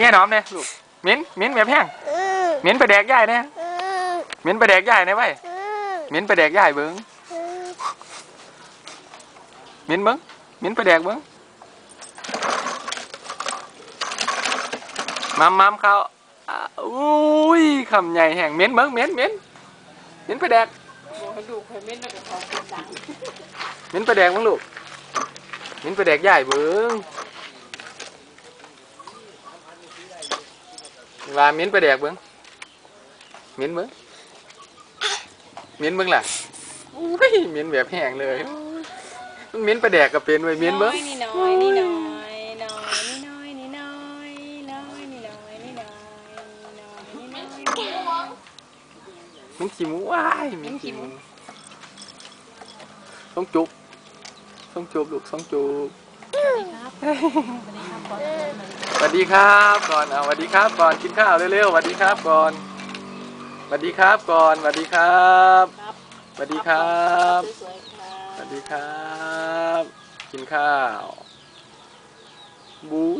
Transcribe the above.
แง่หนอมเนี่ยลูกมิ้นมิ้นแบบแห้งมิ้นไปแดกย่ายเนี่ยมิ้นไปแดกย่ายเนี่ยไว้ยมิ้นไปแดกย่ายเบิ้งมิ้นเบิ้งมิ้นไปแดกเบิ้งมัมมัมเขาอุ้ยคำใหญ่แห่งมิ้นเบิ้งมิ้นมิ้นมิ้นไปแดกดูเคยเม่นแล้วก็ของกินดังมิ้นไปแดกมั้งลูกมิ้นไปแดกใหญ่เบิ้ง ลามิ้นไปแดกเบิ้งมิ้นเบิ้งมิ้นเบิ้งล่ะอุ้ยมิ้นแบบแห้งเลยมันมิ้นไปแดกกับเป็นไว้ยมิ้นเบิ้งนี่น้อยนี่น้อยน้อยนี่น้อยนี่น้อยน้อยนี่น้อยนี่น้อยน้อยนี่น้อยมิ้นขี้หมูว้ายมิ้นขี้หมูต้องจุบต้องจุบลูกต้องจุบสวัสดีครับ ก่อนเอาสวัสดีครับก่อนกินข้าวเร็วๆสวัสดีครับก่อนสวัสดีครับก่อนสวัสดีครับครับสวัสดีครับสวยๆครัสวับสดีครับ กินข้าวบุ้